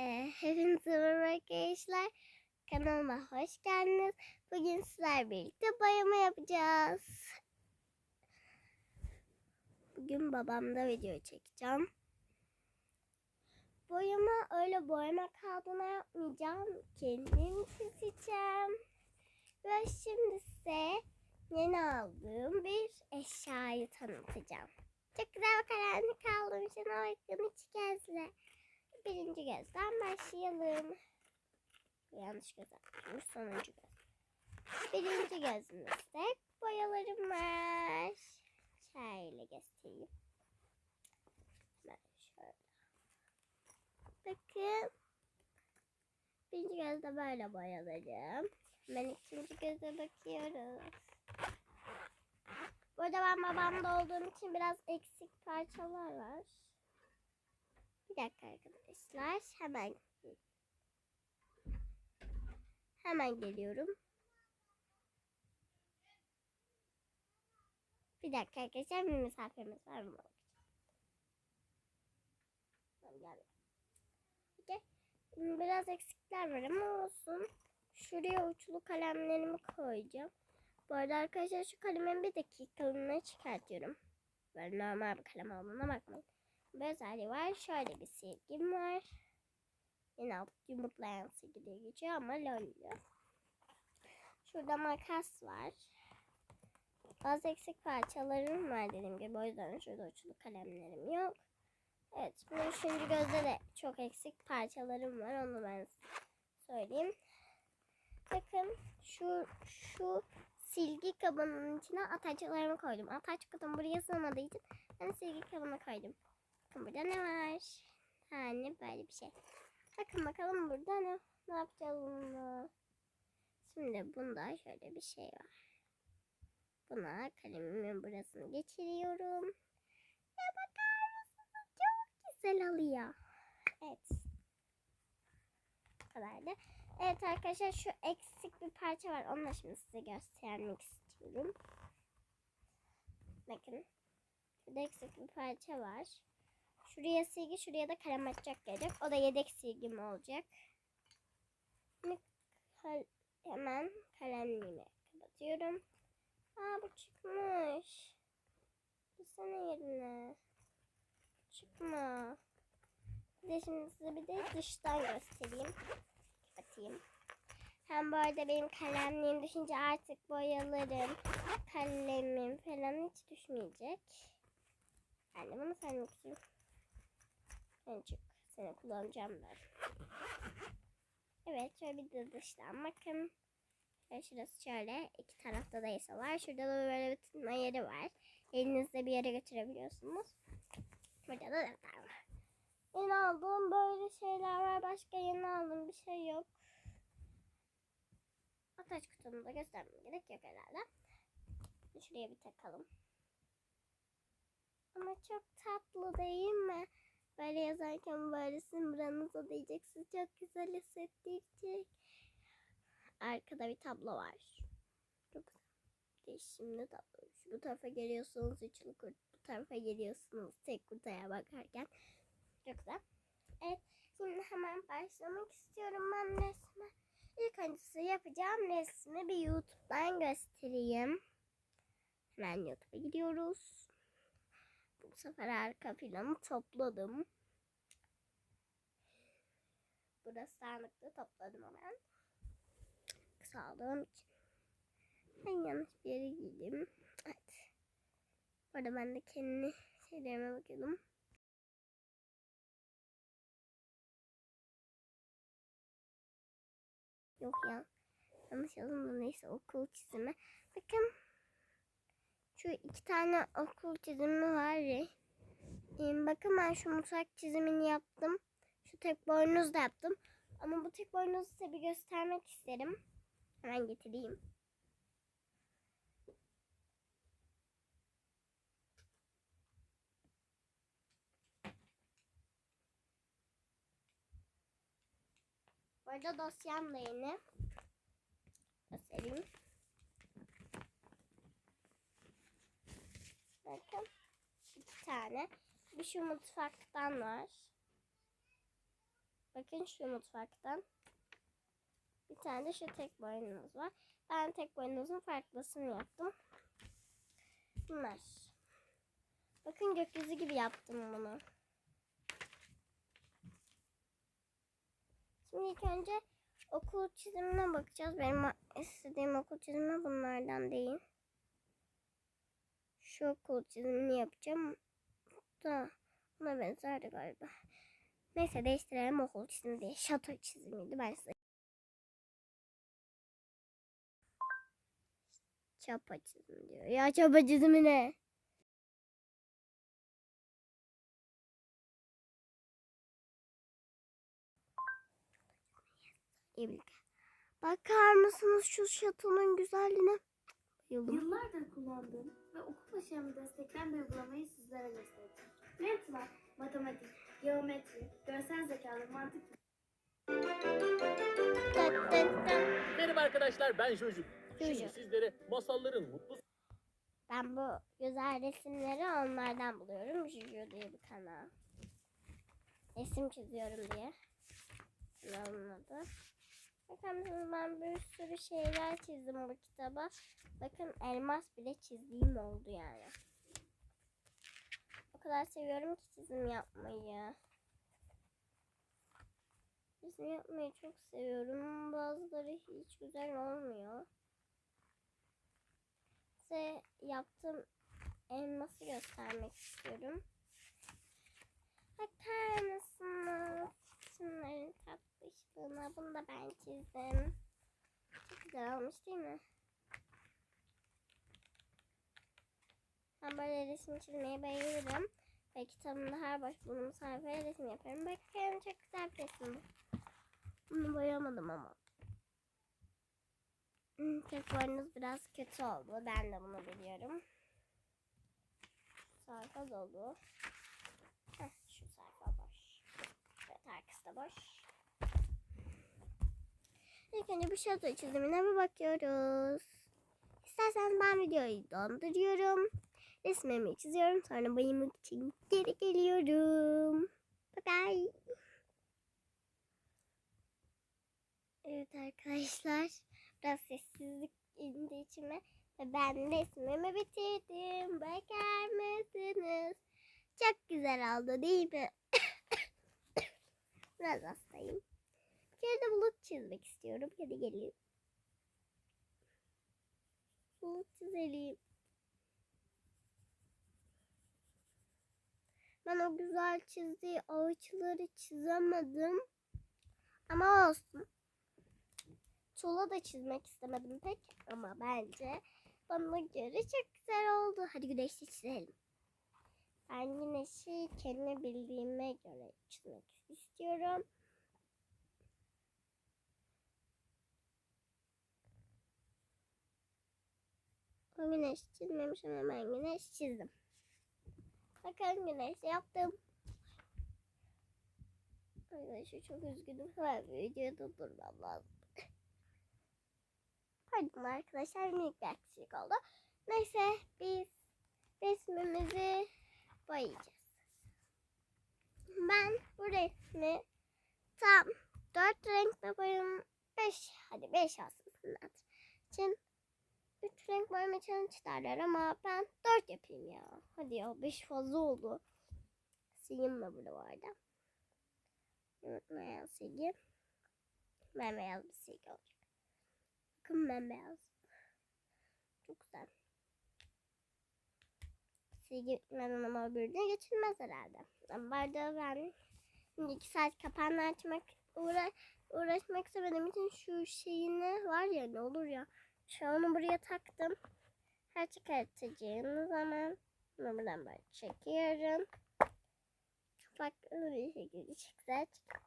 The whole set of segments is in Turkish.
Ee, hepinize merhaba arkadaşlar. Kanalıma hoş geldiniz. Bugün sizler birlikte boyama yapacağız. Bugün babamda video çekeceğim. Boyama öyle boyama kağıdına yapmayacağım. Kendim çizeceğim. Ve şimdi size yeni aldığım bir eşyayı tanıtacağım. Çok güzel karanlık aldım. Şuna bakın iç gözle. Birinci gözden başlayalım. Yanlış göz atmış. Sonuncu göz. Birinci gözümüzde boyalarım var. Şöyle göstereyim. Hemen şöyle. Bakın. Birinci gözde böyle boyalarım. Ben ikinci göze bakıyoruz. Burada ben babamda olduğum için biraz eksik parçalar var. Bir dakika arkadaşlar. Hemen hemen geliyorum. Bir dakika arkadaşlar bir misafirimiz var mı? Okey. Biraz eksikler var ama olsun. Şuraya uçlu kalemlerimi koyacağım. Bu arada arkadaşlar şu kalemin bir dakikalığına çıkartıyorum. Böyle normal bir kalem olduğuna bakmayın. Bir var. Şöyle bir silgim var. Yine alt yumurtlayan silgi diye geçiyor ama lollu. Şurada makas var. Az eksik parçalarım var dediğim gibi. O yüzden şurada uçlu kalemlerim yok. Evet. Bu üçüncü gözde de çok eksik parçalarım var. Onu ben söyleyeyim. Bakın şu şu silgi kabının içine ataçlarımı koydum. Ataç kutum buraya sığmadığı için ben silgi kabına koydum. Bakın burada ne var? Yani böyle bir şey. Bakın bakalım burada ne, ne yapacağız bununla. Şimdi bunda şöyle bir şey var. Buna kalemimin burasını geçiriyorum. Ya bakar mısınız? Çok güzel alıyor. Evet. Bu kadar da. Evet arkadaşlar şu eksik bir parça var. Onu da şimdi size göstermek istiyorum. Bakın. Şurada eksik bir parça var. Şuraya silgi, şuraya da kalem açacak gelecek. O da yedek silgim olacak. Hemen kalemliğimi kapatıyorum. Aa bu çıkmış. Gitsene yerine. Çıkma. Bir de şimdi size bir de dıştan göstereyim. Kapatayım. Hem bu arada benim kalemliğim düşünce artık boyalarım, kalemim falan hiç düşmeyecek. Ben de bunu söylemek. Çok seni kullanacağım ben. Evet şöyle bir de dıştan bakın. Şöyle şurası şöyle iki tarafta da yasa var. Şurada da böyle bir tutma yeri var. Elinizde bir yere götürebiliyorsunuz. Burada da defter var. Yeni aldığım böyle şeyler var. Başka yeni aldığım bir şey yok. Ataç kutumu da göstermem gerek yok herhalde. Şuraya bir takalım. Ama çok tatlı değil mi? Böyle yazarken böyle buranıza diyeceksiniz. Çok güzel hissettirecek. Arkada bir tablo var. Çok güzel. Değişimli tablo. Bu tarafa geliyorsunuz üçlü kurt. Bu tarafa geliyorsunuz tek kurtaya bakarken. Çok güzel. Evet. Şimdi hemen başlamak istiyorum ben resme. İlk öncesi yapacağım resmi bir YouTube'dan göstereyim. Hemen YouTube'a gidiyoruz. Bu sefer arka planı topladım. Burası dağınıkta topladım hemen. Kısaldığım için. Ben yanlış bir yere girdim. Evet. Bu arada ben de kendi şeylerime bakıyordum. Yok ya. Yanlış yazdım da neyse okul çizimi. Bakın. Şu iki tane okul çizimi var. Ee, bakın ben şu mutfak çizimini yaptım. Şu tek boynuz da yaptım. Ama bu tek boynuzu size bir göstermek isterim. Hemen getireyim. Bu arada dosyam da yeni. Göstereyim. Bakın. iki tane. Bir şu mutfaktan var. Bakın şu mutfaktan. Bir tane de şu tek boynuz var. Ben tek boynuzun farklısını yaptım. Bunlar. Bakın gökyüzü gibi yaptım bunu. Şimdi ilk önce okul çizimine bakacağız. Benim istediğim okul çizimi bunlardan değil. Şu okul çizimini yapacağım. Da buna benzerdi galiba. Neyse değiştirelim okul çizimi diye. Şato çizimiydi ben size. Çapa çizimi diyor. Ya çapa çizimi ne? Bakar mısınız şu şatonun güzelliğine? Yıllardır kullandığım ve okul başarımı destekleyen bir uygulamayı sizlere göstereceğim. MATLAB, matematik, geometri, görsel zeka ve mantık Tak tak tak. Merhaba arkadaşlar ben Jojo. Şimdi sizlere masalların mutlu Ben bu güzel resimleri onlardan buluyorum. Juju diye bir kanal. Resim çiziyorum diye. Kanalın mısınız ben bir sürü şeyler çizdim bu kitaba. Bakın elmas bile çizdiğim oldu yani. O kadar seviyorum ki çizim yapmayı. Çizim yapmayı çok seviyorum. Bazıları hiç güzel olmuyor. Size yaptığım elması göstermek istiyorum. Bakar mısınız? Şunların tatlışlığına. Bunu da ben çizdim. Çok güzel olmuş değil mi? Ben böyle resim çizmeye bayılırım. Ve kitabımda her boş bulunduğum sayfaya resim yaparım. Bakın çok güzel bir resim bu. Bunu boyamadım ama. Hmm, Tek boynuz biraz kötü oldu. Ben de bunu biliyorum. Sayfa dolu. Heh, şu sayfa boş. Evet arkası da boş. İlk önce bu şato çizimine bir bakıyoruz. İsterseniz ben videoyu donduruyorum. Resmimi çiziyorum. Sonra boyamak için geri geliyorum. Bye bye. Evet arkadaşlar. Biraz sessizlik indi içime. Ve ben resmimi bitirdim. Bakar mısınız? Çok güzel oldu değil mi? Biraz hastayım. Bir bulut çizmek istiyorum. Hadi gelin. Bulut çizelim. Ben o güzel çizdiği ağaçları çizemedim. Ama olsun. Sola da çizmek istemedim pek ama bence bana göre çok güzel oldu. Hadi güneşi çizelim. Ben güneşi kendi bildiğime göre çizmek istiyorum. O güneş çizmemişim ama ben güneş çizdim. Bakın güneş yaptım. Arkadaşlar çok üzgünüm. Hemen bir videoyu durdurmam lazım. Pardon arkadaşlar minik bir aksilik oldu. Neyse biz resmimizi boyayacağız. Ben bu resmi tam dört renkle boyam beş hadi beş sınat için üç renk boyama challenge derler ama ben dört yapayım ya. Hadi ya beş fazla oldu. Sileyim de burada vardı. Unutmayan silgi. Bembeyaz bir silgi olacak. Bakın bembeyaz. Çok güzel. Silgi bitmeden ama öbürüne geçilmez herhalde. Ama bardağı ben iki saat kapağını açmak uğra uğraşmak istemediğim için şu şeyini var ya ne olur ya. Şu onu buraya taktım. Her çıkartacağım zaman bunu böyle çekiyorum. Kapak öyle şekilde güzel çıkıyor.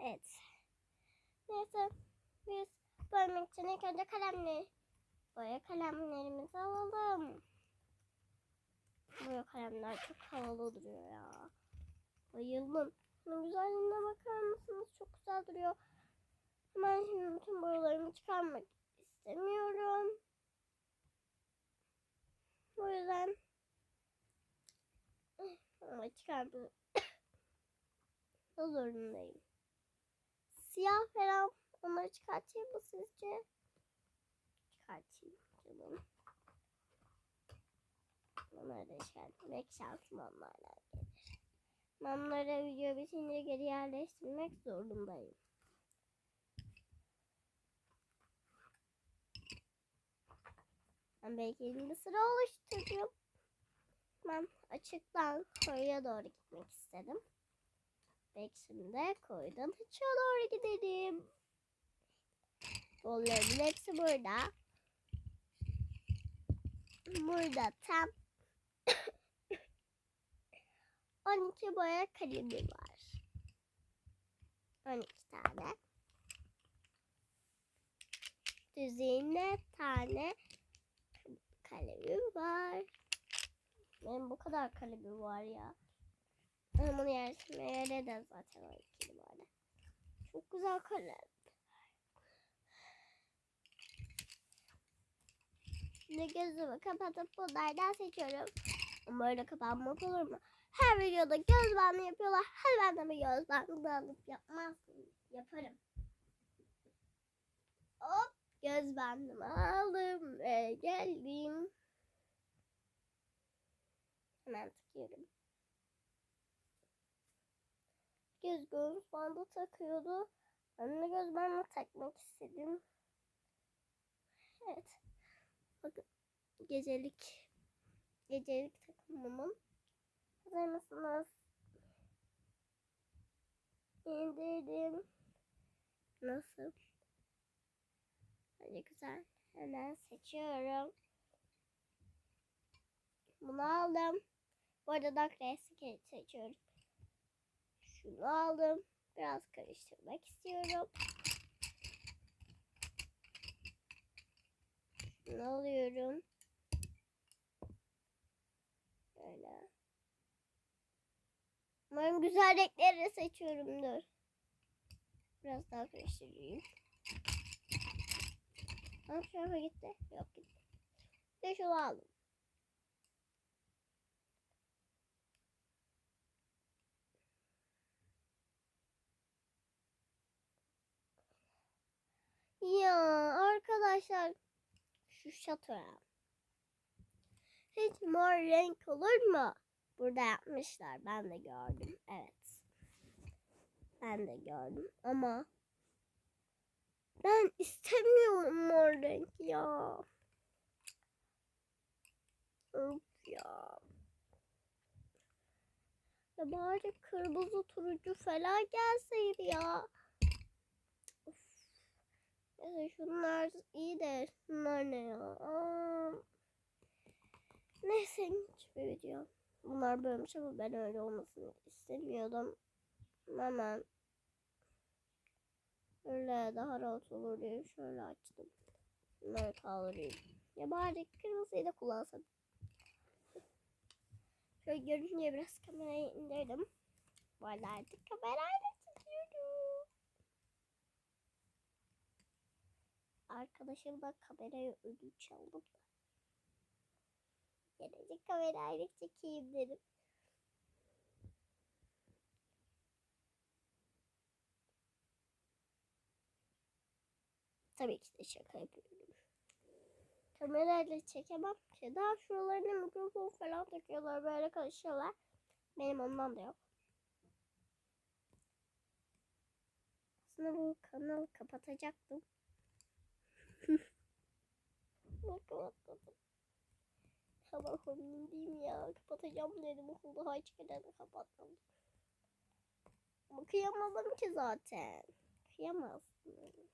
Evet. Neyse biz boyamak için ilk önce kalemleri boya kalemlerimizi alalım. Boya kalemler çok havalı duruyor ya. Bayıldım. Şunun güzelliğine bakar mısınız? Çok güzel duruyor. Hemen şimdi bütün boyalarımı çıkarmak istemiyorum. O yüzden Ama çıkartmak zorundayım. Siyah falan onları çıkartayım mı sizce? Çıkartayım canım. Onları da çıkartmak şansım onlarla gelir. Onları video bitince geri yerleştirmek zorundayım. Ben belki bir sıra oluştururum. Ben açıktan koyuya doğru gitmek istedim. Belki şimdi koyudan açığa doğru gidelim. Bollarımın hepsi burada. Burada tam 12 boya kalemi var. 12 tane. Düzine tane kalemim var. Benim bu kadar kalemim var ya. Ben bunu yerleştirmeye de zaten 12 vardı. Çok güzel kalem. Şimdi gözümü kapatıp bunlardan seçiyorum. Ama öyle kapanmak olur mu? Her videoda göz bandı yapıyorlar. Her ben de bir göz bandı alıp yapmazsın. Yaparım. Hop göz bandımı aldım ve geldim. Hemen tıkıyorum. Göz göz bandı takıyordu. Ben de göz bandı takmak istedim. Evet. Bakın gecelik gecelik takımımın. Hazır mısınız? İndirdim. Nasıl? Böyle güzel. Hemen seçiyorum. Bunu aldım. Bu arada Dark Race'i seçiyorum. Şunu aldım. Biraz karıştırmak istiyorum. Şunu alıyorum. Böyle. Umarım güzel renkleri seçiyorumdur. Biraz daha karıştırayım. Ha şu tarafa gitti. Yok gitti. Bir şunu aldım. Ya arkadaşlar şu şatoya hiç mor renk olur mu? Burada yapmışlar. Ben de gördüm. Evet. Ben de gördüm ama ben istemiyorum mor renk ya. Of ya. Ya bari kırmızı turuncu falan gelseydi ya. Of. Neyse şunlar iyi de şunlar ne ya. Aa. Neyse hiçbir video. Bunlar böylemiş ama ben öyle olmasını istemiyordum. Hemen öyle daha rahat olur diye şöyle açtım. Bunları kaldırayım. Ya bari kırmızıyı da kullansam. Şöyle görünce biraz kamerayı indirdim. Bu arada artık kamerayla çekiyorum. Arkadaşımla kamerayı ödünç aldım. Gelecek kamerayla çekeyim dedim. Tabii ki de şaka yapıyorum. Kamerayla çekemem ki. Daha şuralarına mikrofon falan takıyorlar. Böyle konuşuyorlar. Benim ondan da yok. Aslında bu kanalı kapatacaktım. Kapatmadım. Sabah değil ya. Kapatacağım dedim. Okulda haç kadar kapattım. Ama kıyamadım ki zaten. Kıyamazsın.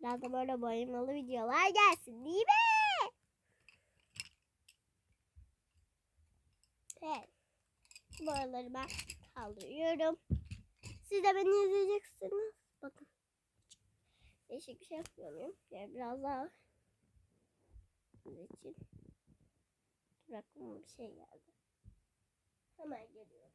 Biraz da böyle bayılmalı videolar gelsin değil mi? Evet. Bu araları ben kaldırıyorum. Siz de beni izleyeceksiniz. Bakın. Değişik bir şey yapmıyorum. Yani biraz daha için. Dur bir şey geldi. Hemen geliyorum.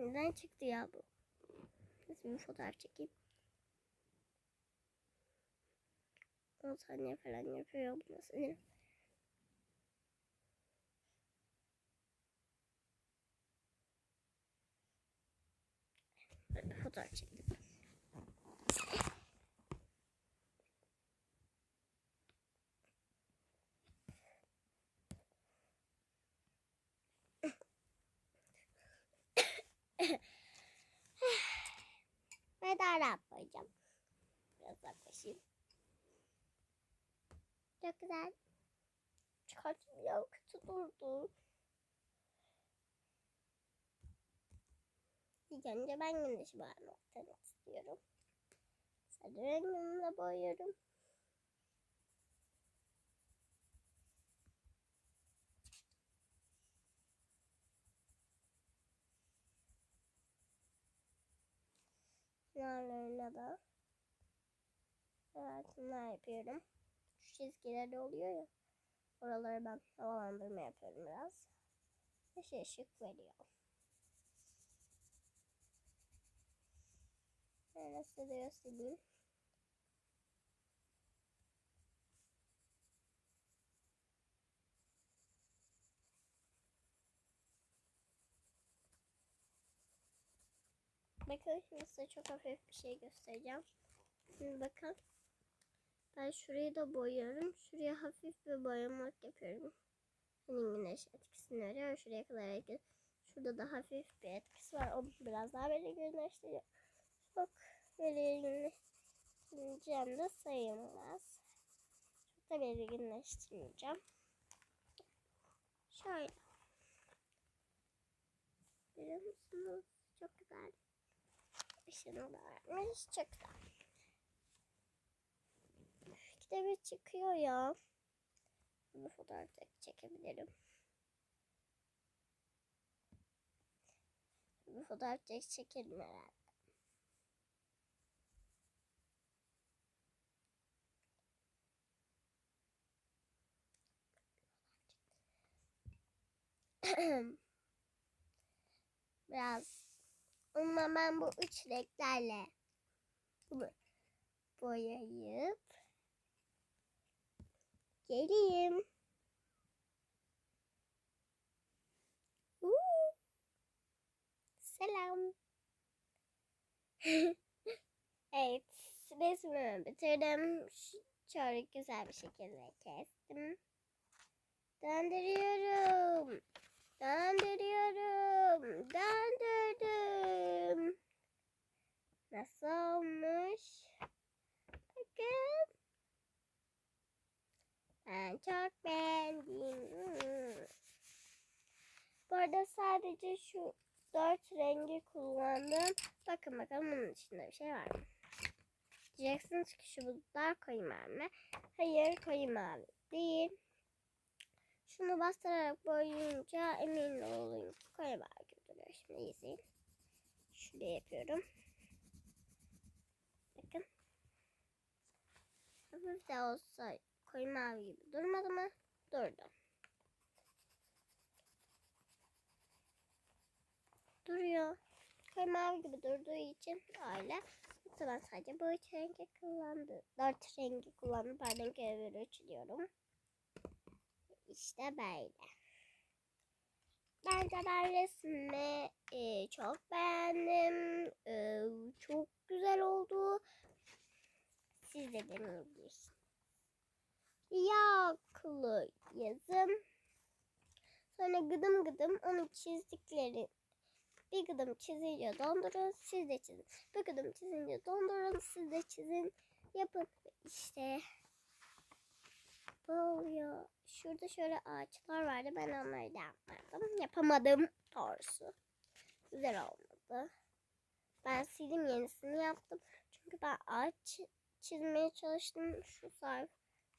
Neden çıktı ya bu? Nasıl bir fotoğraf çekeyim? 10 saniye falan yapıyor bu nasıl? Böyle bir fotoğraf çektim. Ve daha rahat koyacağım. Biraz yaklaşayım. Çok güzel. Çıkartayım ya kötü durdu. İlk önce ben güneşi bağlamak istiyorum. Sarı rengimle boyuyorum. Kenarlarına da altınlar yapıyorum. Şu çizgiler oluyor ya. Oraları ben havalandırma yapıyorum biraz. Yeşil ışık veriyor. Şöyle size de göstereyim. Bakın şimdi size çok hafif bir şey göstereceğim. Şimdi bakın. Ben şurayı da boyuyorum. Şuraya hafif bir boyamak yapıyorum. Hani güneş etkisini veriyor. Şuraya kadar etkisi. Şurada da hafif bir etkisi var. O biraz daha belirginleştiriyor. Çok belirginleştireceğim de sayılmaz. Çok da belirginleştirmeyeceğim. Şöyle. Görüyor musunuz? Çok güzel. İkide bir çıkıyor ya. Bu fotoğraf çekebilirim. Bu fotoğraf çekelim herhalde. Biraz ama ben bu üç renklerle bunu boyayıp geleyim. Uuu. Selam. evet, resmimi bitirdim. Şöyle güzel bir şekilde kestim. Döndürüyorum. Döndürüyorum. Döndürdüm. Nasıl olmuş? Bakın. Ben çok beğendim. Bu arada sadece şu dört rengi kullandım. Bakın bakalım bunun içinde bir şey var mı? Diyeceksiniz ki şu bulutlar koyu mavi mi? Hayır koyu mavi değil. Şunu bastırarak boyayınca emin olayım gibi duruyor. Şimdi izleyin. Şuraya yapıyorum. Bakın. Hafif de olsa koyu mavi gibi durmadı mı? Durdu. Duruyor. Koyu mavi gibi durduğu için öyle. Yoksa ben sadece bu üç rengi kullandım. Dört rengi kullandım. Pardon kere üç diyorum. İşte böyle. Bence ben resmi e, çok beğendim. E, çok güzel oldu. Siz de deneyebilirsiniz. Yaklı yazım. Sonra gıdım gıdım onu çizdikleri bir gıdım çizince dondurun siz de çizin. Bir gıdım çizince dondurun siz de çizin. Yapın işte. Bu oluyor. Şurada şöyle ağaçlar vardı. Ben onları da yapmadım. Yapamadım doğrusu. Güzel olmadı. Ben sildim yenisini yaptım. Çünkü ben ağaç çizmeye çalıştım. Şu sayfa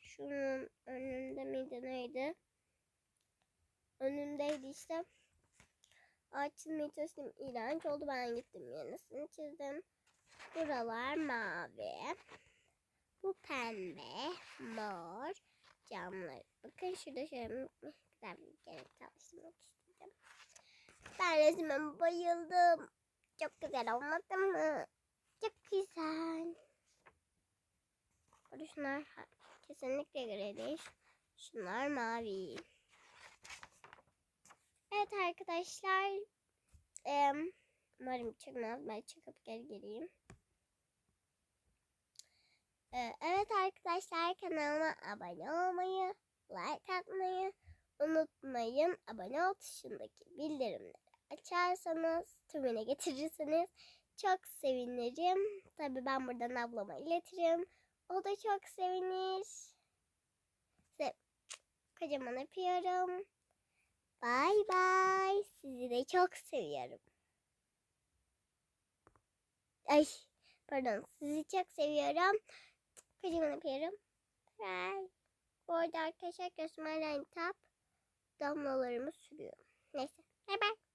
şunun önünde miydi neydi? Önündeydi işte. Ağaç çizmeye çalıştım. İğrenç oldu. Ben gittim yenisini çizdim. Buralar mavi. Bu pembe, mor, camlar. Bakın şurada şöyle güzel bir kere çalıştırmak istedim. Ben resmime bayıldım. Çok güzel olmadı mı? Çok güzel. Şunlar kesinlikle gri değil. Şunlar mavi. Evet arkadaşlar. Umarım çıkmaz. Ben çıkıp geri geleyim. Ee, evet arkadaşlar kanalıma abone olmayı, like atmayı unutmayın. Abone ol tuşundaki bildirimleri açarsanız, tümüne getirirseniz çok sevinirim. Tabii ben buradan ablama iletirim. O da çok sevinir. Size kocaman öpüyorum. Bay bay. Sizi de çok seviyorum. Ay pardon sizi çok seviyorum. Kocaman öpüyorum. Bye. Bu arada arkadaşlar line tap damlalarımı sürüyorum. Neyse. Bay bay.